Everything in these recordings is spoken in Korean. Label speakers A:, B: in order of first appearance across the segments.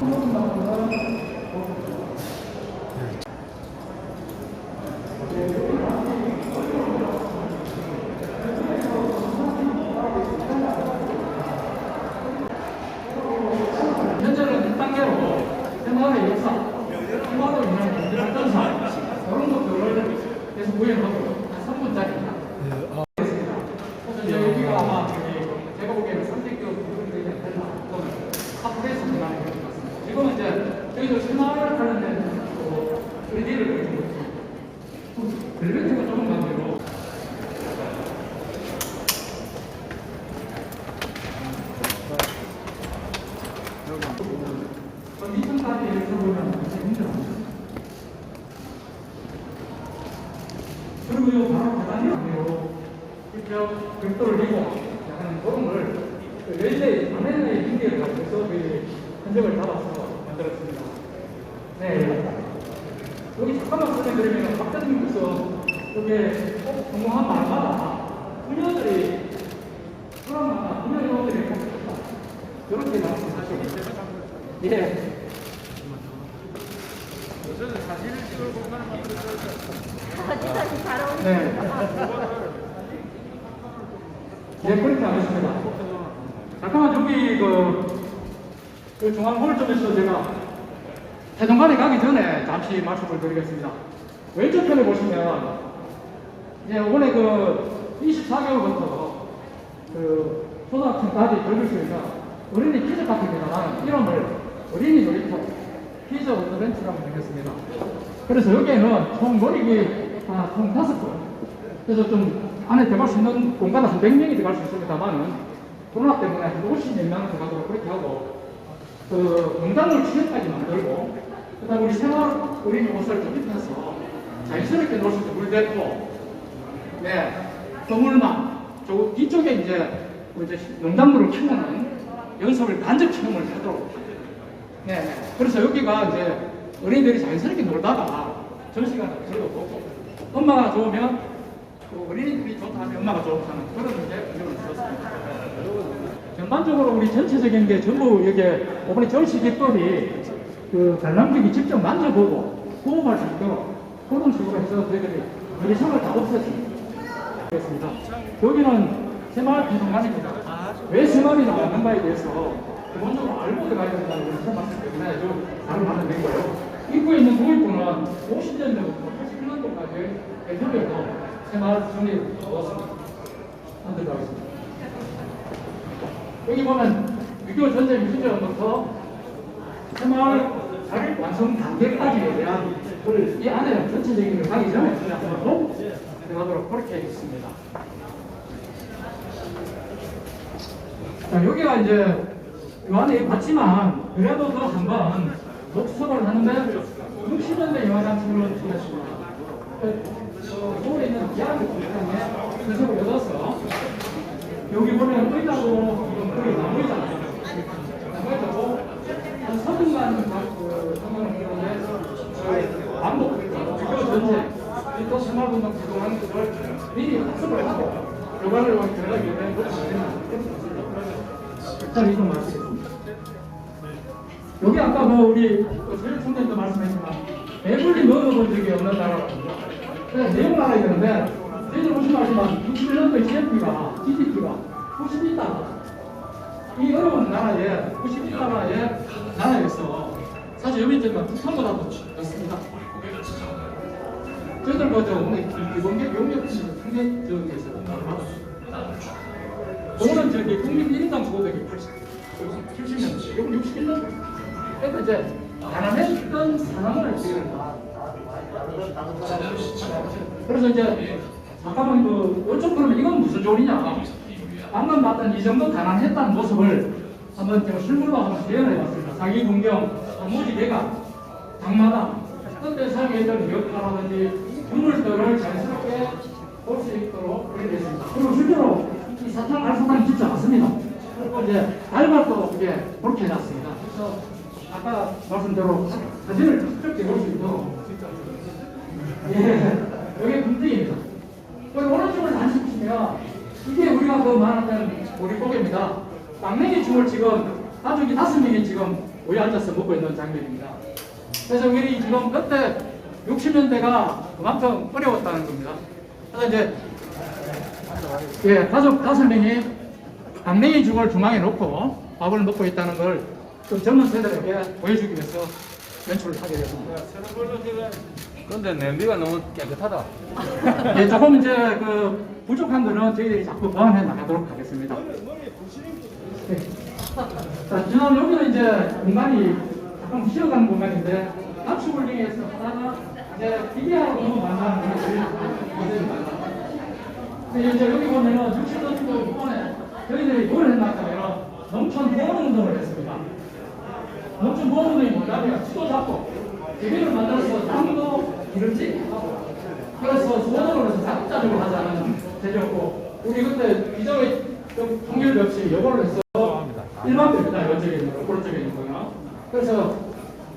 A: 한 번만 더. 이제 저희도 생활을 하는 데는 또 의지를 좀 벨벳트가 조금 만들고 전 2층까지 이렇게 보면 굉장히 힘들어요. 그리고 이 바로 계단이요. 직접 벽돌을 리고 하는 도움을 그 rel레이, 반면의 인기를 가지고서 그 흔적을 잡아서 만들었습니다. 네. 여기 잠깐만 설명드리면 박사님께서 여기 꼭 성공한 말마다 부녀들이 사람마다 부녀 요들이 이렇게 말씀하시고 예.
B: 거짓말이 잘 어울려.
A: 네. 네, 그렇게 하겠습니다. 잠깐만, 여기 그, 그 중앙홀 쪽에서 제가 태동관에 가기 전에 잠시 말씀을 드리겠습니다. 왼쪽 편에 보시면, 이제 이번에 그 24개월부터 그 초등학생까지 즐길 수 있는 어린이 키즈 파크입니다만 이름을 어린이 놀이터 키즈 어드벤처라고 정했습니다. 그래서 여기에는 총 놀이기 아, 총 다섯 번. 그래서 좀 안에 들어갈 수 있는 공간은 한 100명이 들어갈 수 있습니다만은 코로나 때문에 한 50몇 명 들어가도록 그렇게 하고 그 농장물 취업까지 만들고 그다음 우리 생활 어린이 좀 입혀서 자연스럽게 놀수 있는 물 대포 네, 동물만 저 뒤쪽에 이제 그 이제 농작물을 키우는 연습을 간접 체험을 하도록 네, 네. 그래서 여기가 이제 어린이들이 자연스럽게 놀다가 전시관을 저도 보고 엄마가 좋으면 또 어린이들이 좋다 하면 엄마가 좋다는 그런 이제 의견을 주었습니다. 전반적으로 우리 전체적인 게 전부 이게 이번에 전시 기법이 그 관람객이 직접 만져보고 호흡할 수 있도록 그런 식으로 해서 저희들이 미리상을 다. 그렇습니다. 여기는 새마을 비동관입니다. 왜 새마을이라고 하는가에 대해서 기본적으로 알고 들어가야 된다는 것을 처음 말씀 때문에 좀 다른 말은 된 거예요. 입구에 있는 도입부는 50년대부터 81년도까지 대표적으로 새마을 정리를 넣었습니다. 안 들어가겠습니다. 여기 보면 6.25 전쟁 시절부터 새마을 잘 완성 단계까지에 대한 그걸 이 안에 전체적인 걸 가기 전에 그냥 한번 들어가도록 그렇게 있습니다. 자, 여기가 이제 이 안에 봤지만 그래도 더 한번 독서를 하는데 60년대 영화장치로 찍었습니다. 그, 서울에 있는 기아를 공장에 수석을 얻어서 여기 보면 의자도 거의 나무이잖아요. 나무이자고 한 서른만 그 성명을 했는데 그 반복 그리고 전체 또 생활운동 기동하는 것을 미리 학습을 하고 교관을 들어가기 위해 그렇게 되는 일단 이거 마치겠습니다. 여기 아까 뭐 우리 제일 총장도 말씀했지만 배불리 먹어본 적이 없는 나라거든요. 그래서 내용을 알아야 되는데 저희들 보시면 알지만 61년도에 GNP가 GDP가 92달러 이 어려운 나라에 92달러의 나라에서 사실 여기 있지만 북한보다도 좋습니다. 저희들 뭐저 기본계 용역지 상대 지역에서 오늘은 저기 국민 1인당 소득이 80, 70년, 이건 61년. 그러니까 이제 가난했던 사람을 지금 그래서 이제 잠깐만 그 어쩜 그러면 이건 무슨 조리냐? 방금 봤던 이 정도 가난했다는 모습을 한번 제가 실물로 한번 재현해봤습니다. 자기 공경, 무지 대가, 장마당, 그때 사용했던 역할라든지 유물들을 자연스럽게 볼 수 있도록 그려냈습니다. 그리고 실제로 이 사탕 알사탕이 진짜 맞습니다. 그리고 이제 달걀도 이게 그렇게 해놨습니다. 그래서 아까 말씀대로 사진을 직접 찍을 수 있도록 예, 여기 금등입니다. 여기 오른쪽을 보시면 이게 우리가 그 말하는 보리고개입니다. 막내기 죽을 지금 가족이 다섯 명이 지금 모여 앉아서 먹고 있는 장면입니다. 그래서 우리 지금 그때 60년대가 그만큼 어려웠다는 겁니다. 그래서 이제 예, 가족 다섯 명이 강냉이 죽을 중앙에 놓고 밥을 먹고 있다는 걸 좀 젊은 세대에게 보여주기 위해서 연출을 하게 되었습니다.
C: 근데 냄비가 너무 깨끗하다.
A: 예, 조금 이제 그 부족한 거는 저희들이 자꾸 보완해 나가도록 하겠습니다. 네. 자, 지금 여기는 이제 공간이 약간 쉬어가는 공간인데 위해서 하다가 이제 기계하고 넘어간다는 게 저희 고생입니다. 근데 이제 여기 보면은 60년도 이번에 저희들이 뭘 했나하면 농촌 보험 운동을 했습니다. 농촌 보험 운동이 뭐냐면 지도 잡고 대비를 만들어서 땅도 기름지 그래서 소원으로 해서 자급자족을 하자는 제도였고 우리 그때 비정의 좀 통일도 없이 요거를 해서 일반표입니다. 이쪽에 있는 거, 오른쪽에 있는 거요. 그래서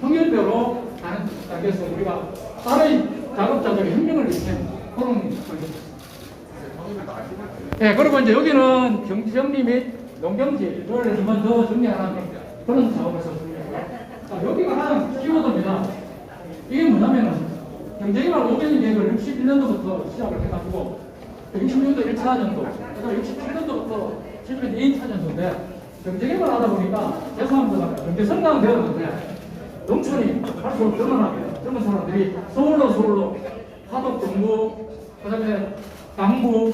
A: 통일표로 가는 단계에서 우리가 다른 작업자들의 혁명을 일으킨 그런 관계입니다. 네, 그리고 이제 여기는 경정리 및 농경지를 한번 더 정리하는 그런 작업에서. 자, 여기가 하나 키워드입니다. 이게 뭐냐면은 경쟁이랑 오gen이 계획을 61년도부터 시작을 해가지고 60년도 1차전도, 그다음에 67년도부터 70년 2차전도인데 경쟁을 하다 보니까 죄송합니다. 경제 성장은 되었는데 농촌이 갈수록 늘어나게 젊은 사람들이 서울로 서울로 화덕 동구 그다음에 강부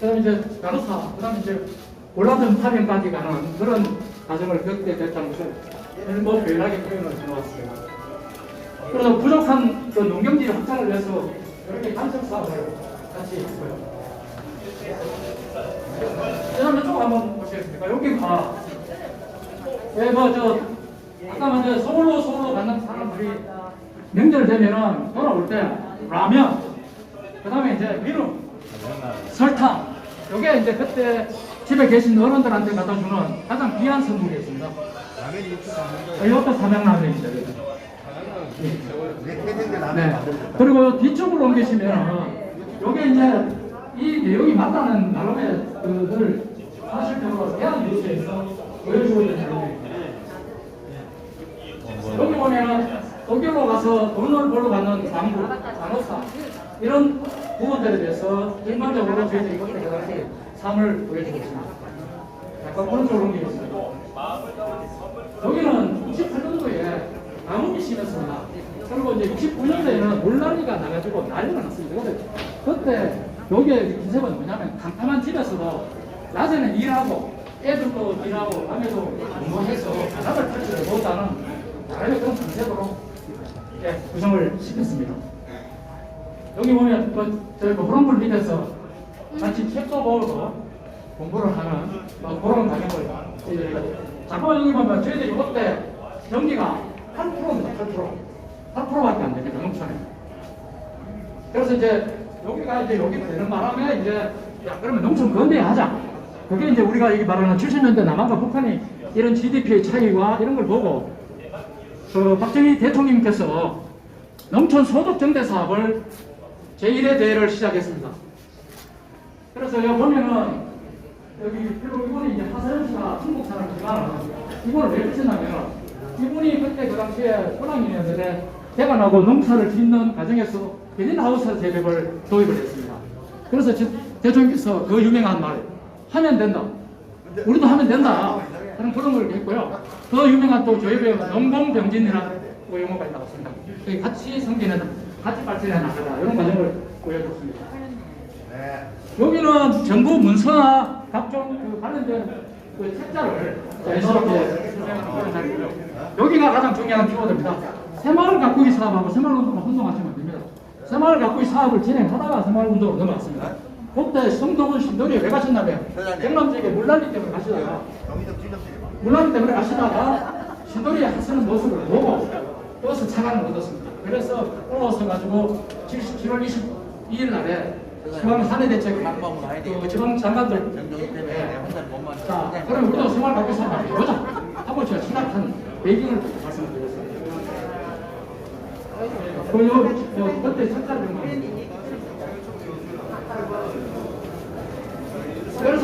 A: 그다음에 이제 가로사 그다음에 이제 올라든 파병까지 가는 그런 과정을 겪게 됐다는 것을 일본 유일하게 표현을 해놓았어요. 그래서 부족한 그 농경지 확장을 위해서 이렇게 간접 사업을 같이 했고요. 그다음에 쭉 한번 보시겠습니까? 여기가 예, 뭐 저 아까 먼저 서울로 서울로 가는 사람들이 명절 되면은 돌아올 때 라면, 그 다음에 이제 미름, 설탕. 요게 이제 그때 집에 계신 어른들한테 갖다 주는 가장 귀한 선물이었습니다.
C: 라면이 이렇게
A: 아, 이것도 라면 네. 그리고 뒤쪽으로 옮기시면 요게 이제 이 내용이 맞다는 나름의 그들 사실적으로 대한 뉴스에서 보여주고 있는 내용입니다. 여기 보면은 독일로 가서 돈을 벌러 가는 광부, 간호사 이런 부분들에 대해서 일반적으로 저희들이 그 당시 삶을 보여주고 있습니다. 약간 오른쪽으로 옮기겠습니다. 여기는 68년도에 암흑이 심했습니다. 그리고 이제 69년도에는 물난리가 나가지고 난리가 났습니다. 그때 여기에 기세가 뭐냐면 캄캄한 집에서도 낮에는 일하고 애들도 일하고 밤에도 공부해서 바닥을 펼치지 못하는 그런 concept으로 예, 구성을 시켰습니다. 여기 보면 그 저희 그 호랑불 밑에서 같이 책도 보고 공부를 하는 뭐 그런 과정을 저희들이 잠깐만 여기 보면 저희들이 그때 전기가 8%입니다. 8%. 8%밖에 안 됩니다. 농촌에. 그래서 이제 여기가 이제 여기 되는 바람에 이제 야 그러면 농촌 건대하자. 그게 이제 우리가 여기 말하는 70년대 남한과 북한이 이런 GDP의 차이와 이런 걸 보고 그 박정희 대통령께서 농촌 소득 정대 사업을 제1회 대회를 시작했습니다. 그래서 여기 보면은 여기 그리고 이분이 이제 하사연 씨가 한국 사람이지만 이분을 왜 붙였냐면 이분이 그때 그 당시에 호랑이였는데 대가 나고 농사를 짓는 과정에서 비닐하우스 제백을 도입을 했습니다. 그래서 저- 대통령께서 그 유명한 말 하면 된다. 우리도 하면 된다. 그런 그런 걸 했고요. 더 유명한 또 저희의 농공병진이라는 그 용어가 있다고 합니다. 같이 성기는 같이 발전해 나가다 이런 과정을 보여줬습니다.
D: 네.
A: 여기는 정부 문서나 각종 그 관련된 그 책자를 자연스럽게 수행하는 자리고요. 여기가 가장 중요한 키워드입니다. 새마을 가꾸기 사업하고 새마을 운동을 혼동하시면 안 됩니다. 새마을 가꾸기 사업을 진행하다가 새마을 운동으로 넘어갔습니다. 그때 성동은 신도리에 왜 가셨냐면 경남 지역에 물난리 때문에 가시다가
D: 찔렸어요.
A: 물난리 때문에 가시다가 신도리에 하시는 모습을 보고 버스 차관을 얻었습니다. 그래서 올라서 가지고 7월 22일 날에 중앙 사내 대책 그 지방 장관들 자, 그럼 우리도 생활 한번 해보자 하고 제가 시작한 배경을 말씀드립니다. 그, 요, 요, 그때 색깔 좀.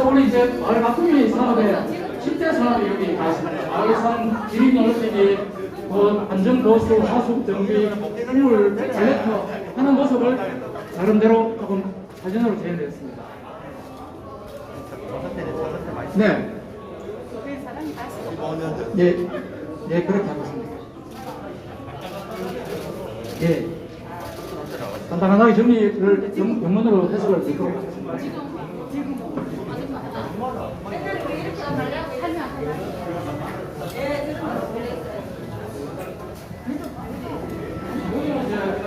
A: 그래서 우리 이제 마을 바꾸기 사업에 10대 사업이 여기 가 있습니다. 마을상 지리 넓히기, 뭐 안전보수, 하수 정비, 우물, 엘레터 하는 모습을 나름대로 조금 사진으로 재현되었습니다.
D: 네.
B: 사람이 다시
D: 15년
A: 예, 예, 그렇게 하겠습니다. 예. 간단하게 정리를 영, 영문으로 해석을 드리도록 하겠습니다.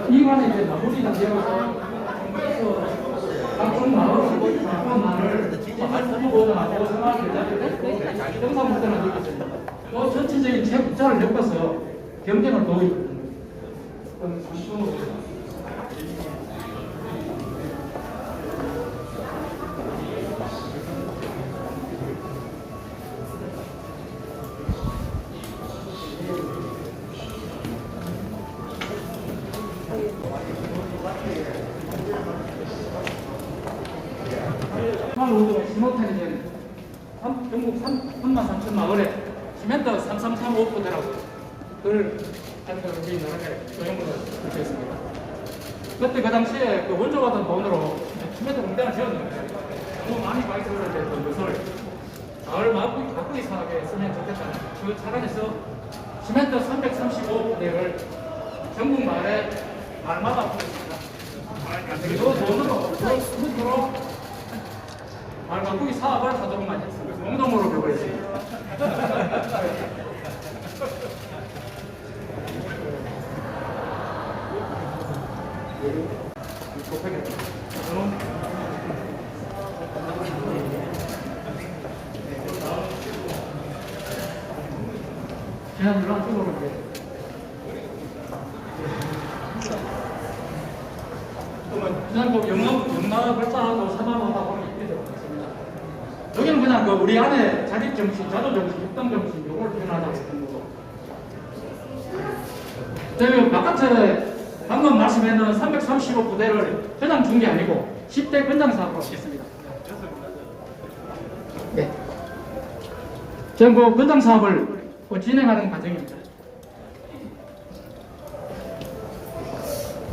A: 이관에 이제 마무리 단계로서 각종 마을, 각종 마을, 후보자하고 생활 대자를 정상부터는. 또 전체적인 체육자를 엮어서 경쟁을 도입. 그때 그 당시에 그 원조 받은 돈으로 시멘트 공장을 지었는데 너무 많이 발생을 했던 것을 마을 마을 바꾸기 사업에 쓰면 좋겠다는 그 차원에서 시멘트 335부대를 전국 마을에 마을마다 뿌렸습니다. 그 돈으로 그 돈으로 말 바꾸기 사업을 하도록 많이 했습니다. 공동으로 배우했습니다. 제가 들어간 쪽으로 이제 그냥 뭐 영업, 영마 발전하고 사망하고 이렇게 되었습니다. 여기는 그냥 그 우리 안에 자립 정신, 자도 정신, 협동 정신 요걸 표현하자고 했던 거고. 저희 바깥에 방금 말씀했는 335 부대를 현장 준게 아니고 10대 권장 사업으로 했습니다. 네. 전국 권장 사업을 그 진행하는 과정입니다.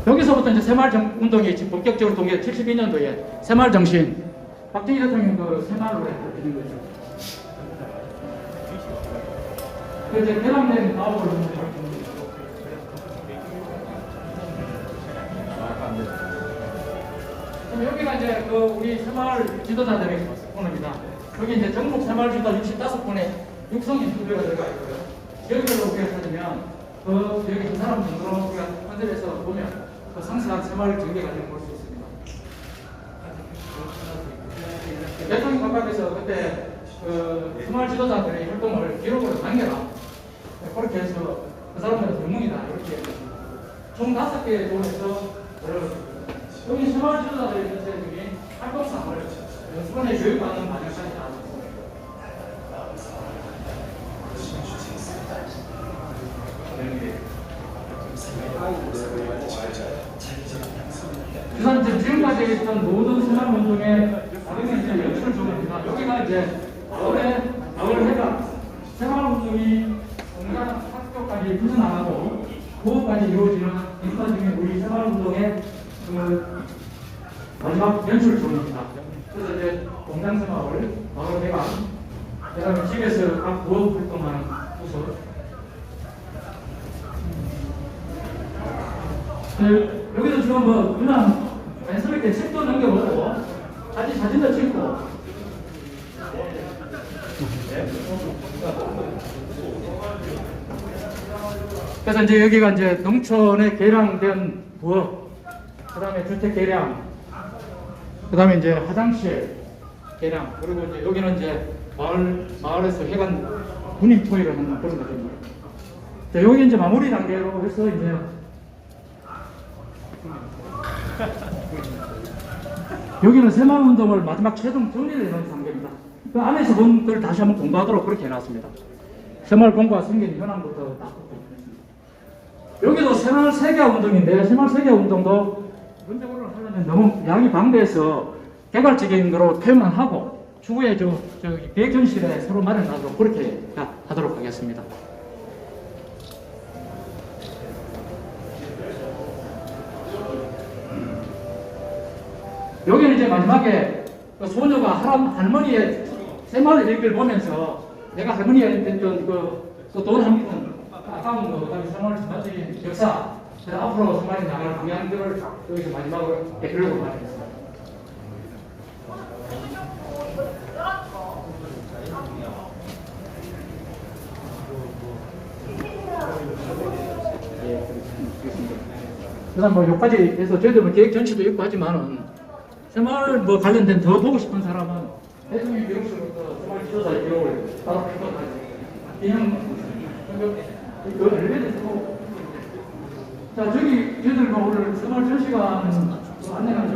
A: 여기서부터 이제 새마을 정- 운동이 지금 본격적으로 동계 72년도에 새마을 정신 박정희 대통령 그 새마을로 되는 거죠. 그 이제 개방된 마을을 그럼 여기가 이제 그 우리 새마을 지도자들의 코너입니다. 여기 이제 전국 새마을 지도자 65분의 육성이 투표가 들어가 있고요. 여기로 우리가 찾으면 그 여기 두 사람 정도로 우리가 컨셉에서 보면 그 상세한 새마을 전개 과정을 볼수 있습니다. 대통령 각각에서 그때 그 새마을 지도자들의 활동을 기록으로 남겨라. 그렇게 해서 그 사람들은 영웅이다 이렇게. 총 다섯 개의 조에서 여기 새마을 지도자들의 전체적인 활동상을 수반에 교육받는 과정까지 나왔습니다. 그다음 이제 지금까지 있던 모든 새마을 운동에 다른 이제 연출을 줍니다. 여기가 이제 마을의 마을 해가 새마을 운동이 공간 학교까지 구성나가고 구호까지 이루어지는 인파적인 우리 새마을 그 마지막 연출 중입니다. 그래서 이제 공장새마을, 마을 대관, 그다음에 집에서 각 구호 활동하는 모습. 네, 여기도 지금 뭐 그냥 자연스럽게 책도 넘겨보고 사진 사진도 찍고 그래서 이제 여기가 이제 농촌에 개량된 부엌, 그 다음에 주택 개량, 그 다음에 이제 화장실 개량, 그리고 이제 여기는 이제 마을, 마을에서 해관 군인 토의를 하는 그런 것입니다. 자, 여기 이제 마무리 단계로 해서 이제 여기는 새마을 운동을 마지막 최종 정리를 해놓은 단계입니다. 그 안에서 본 걸 다시 한번 공부하도록 그렇게 해놨습니다. 새마을 공부가 생긴 현황부터 다 여기도 새마을 세계화 운동인데 새마을 세계화 운동도 문제를 하려면 너무 양이 방대해서 개괄적인 거로 표현만 하고 추후에 저 저기 계획전실에 서로 마련하도록 그렇게 하- 하도록 하겠습니다. 여기는 이제 마지막에 그 소녀가 할아, 할머니의 새마을 일기를 보면서 내가 할머니가 했던 그돈 한 푼, 아까운 거, 그 다음에 새마을 전반적인 역사, 그다음 앞으로 새마을이 나갈 방향들을 여기서 마지막으로 댓글로 말하겠습니다. 그다음 뭐 여기까지 해서 저희들 뭐 계획 전체도 있고 하지만은 새마을 뭐 관련된 더 보고 싶은 사람은 대통령 교육소부터 새마을 지도자 교육을 따로 같아요. 그냥 그 엘리베이터 자, 저기, 저희들 뭐 오늘 생활 전시관 안내하는